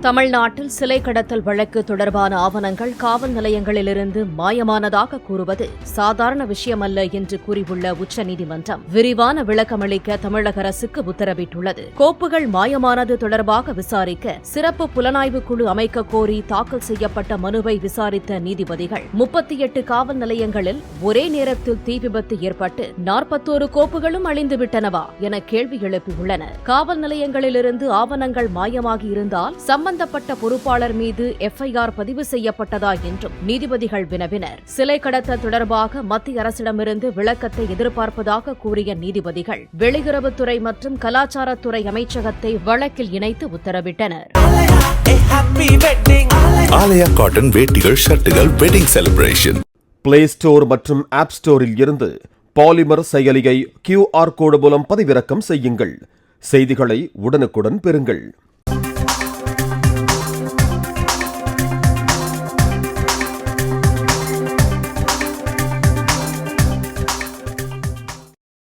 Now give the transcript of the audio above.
தமிழ்நாட்டில் சிலை கடத்தல் வழக்கு தொடர்பான ஆவணங்கள் காவல் நிலையங்களிலிருந்து மாயமானதாக கூறுவது சாதாரண விஷயமல்ல என்று கூறியுள்ள உச்சநீதிமன்றம் விரிவான விளக்கமளிக்க தமிழக அரசுக்கு உத்தரவிட்டுள்ளது. கோப்புகள் மாயமானது தொடர்பாக விசாரிக்க சிறப்பு புலனாய்வு குழு அமைக்க கோரி தாக்கல் செய்யப்பட்ட மனுவை விசாரித்த நீதிபதிகள் முப்பத்தி எட்டு காவல் நிலையங்களில் ஒரே நேரத்தில் தீ விபத்து ஏற்பட்டு நாற்பத்தோரு கோப்புகளும் அழிந்துவிட்டனவா என கேள்வி எழுப்பியுள்ளனர். காவல் நிலையங்களிலிருந்து ஆவணங்கள் மாயமாகி இருந்தால் சம்பந்தப்பட்ட பொறுப்பாளர் மீது எஃப்ஐஆர் பதிவு செய்யப்பட்டதா என்றும் நீதிபதிகள் வினவினர். சிலை கடத்தல் தொடர்பாக மத்திய அரசிடமிருந்து விளக்கத்தை எதிர்பார்ப்பதாக கூறிய நீதிபதிகள் வெளியுறவுத்துறை மற்றும் கலாச்சாரத்துறை அமைச்சகத்தை வழக்கில் இணைத்து உத்தரவிட்டனர். ஆலயா காட்டன் வேட்டிகள் ஷர்ட்டுகள் வெட்டிங் செலிப்ரேஷன் பிளே ஸ்டோர் மற்றும் ஆப் ஸ்டோரில் இருந்து பாலிமர் செயலியை கியூஆர் கோடு மூலம் பதிவிறக்கம் செய்யுங்கள். செய்திகளை உடனுக்குடன் பெறுங்கள்.